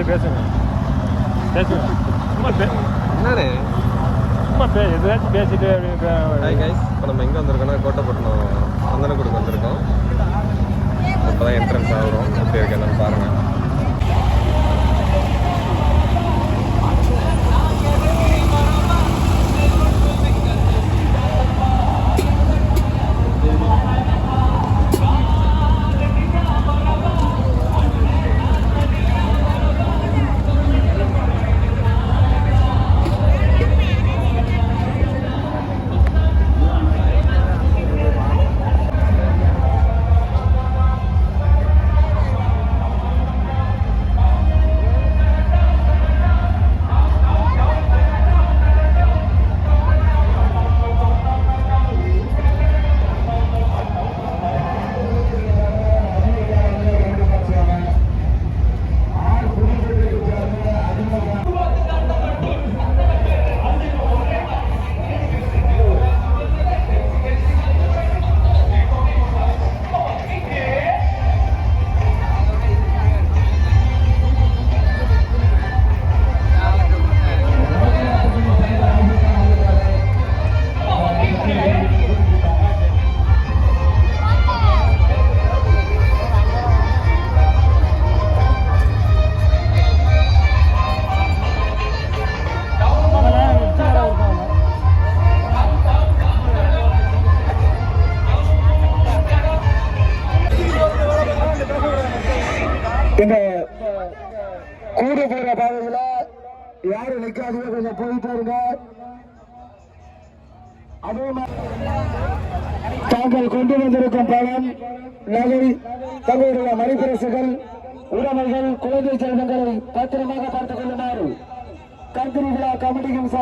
அப்படியே பேசுங்க. பேசுங்க. சும்மா பே என்னண்ணே? சும்மா பே எதாச்சும் பேசிட்டு ஹாய் அப்படியே கைஸ் இப்போ நம்ம எங்கே வந்திருக்கோம்னா கோட்டைப்பட்டினம் சந்தனக்குடிக்கு வந்திருக்கோம். இப்போ தான் என்ட்ரன்ஸ் ஆகிறோம். எப்படி இருக்கு என்னன்னு பாருங்கள் அதே தாங்கள் கொண்டு வந்திருக்கும் பணம் நகை தங்களுடைய மணிப்பரிசுகள் உடமைகள் குழந்தை செல்வங்களை பத்திரமாக பார்த்துக் கொள்ளுமாறு கம்பெனி விழா கமிட்டியின்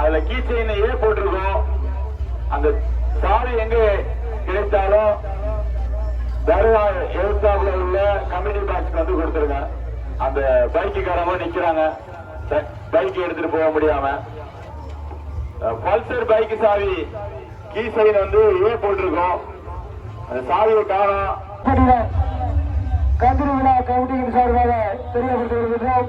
அதுல கீச்சைன் ஏ போட்டிருக்கோம்? அந்த சாவி எங்க கிடைத்தாலும் தர்கா எழுத்தாப்புல உள்ள கமிட்டி பாக்ஸ் வந்து கொடுத்துருங்க. அந்த பைக்குக்காரங்க நிக்கிறாங்க. பைக் எடுத்துட்டு போக முடியாம. பல்சர் பைக் சாவி கீ சைன் வந்து ஏ போட்டிருக்கோம்? அந்த சாவியை காணோம் கந்திரி விழா கமிட்டியின் சார்பாக தெரியப்படுத்தி வருகின்றோம்.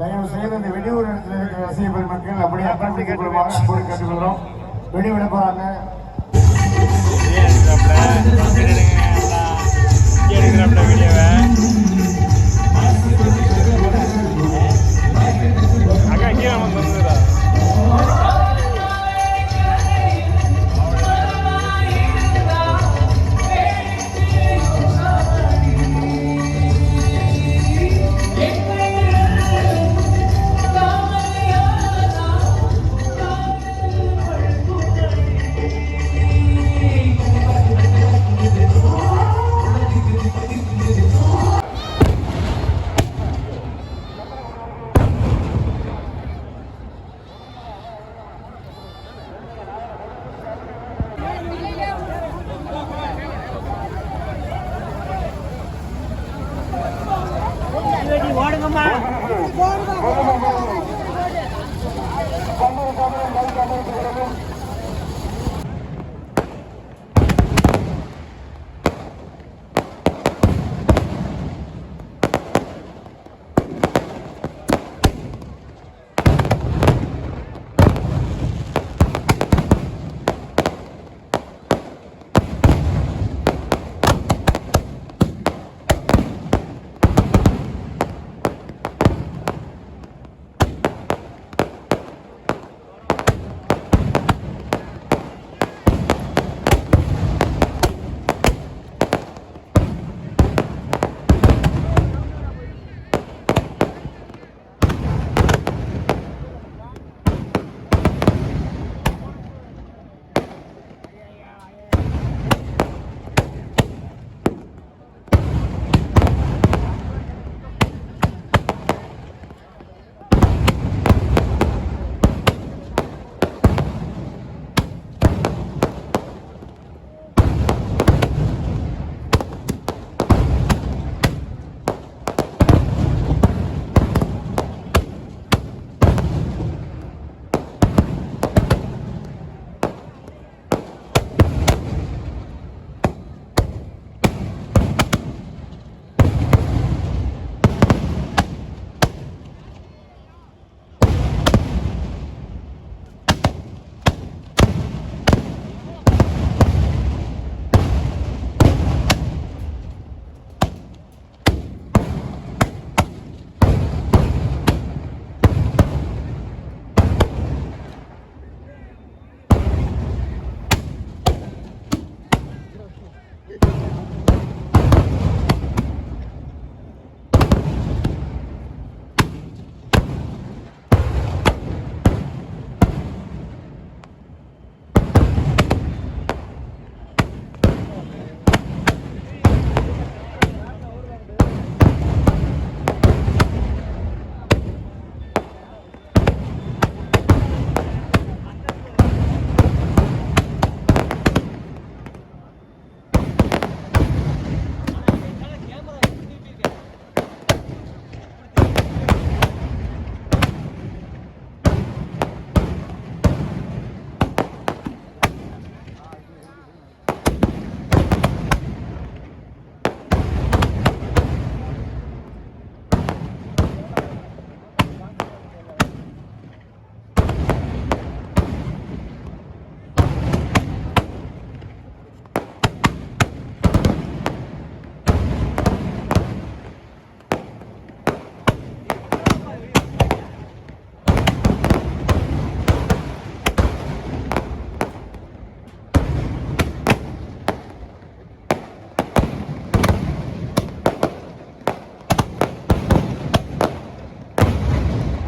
தயவு செய்து இந்த வெடியூர் இடத்துல இருக்கிற ரசிக பெருமக்கள் அப்படியே அப்பாற்பட்டு கேட்டுக்கொள்வாங்க கேட்டுக்கொள்கிறோம். Vamos,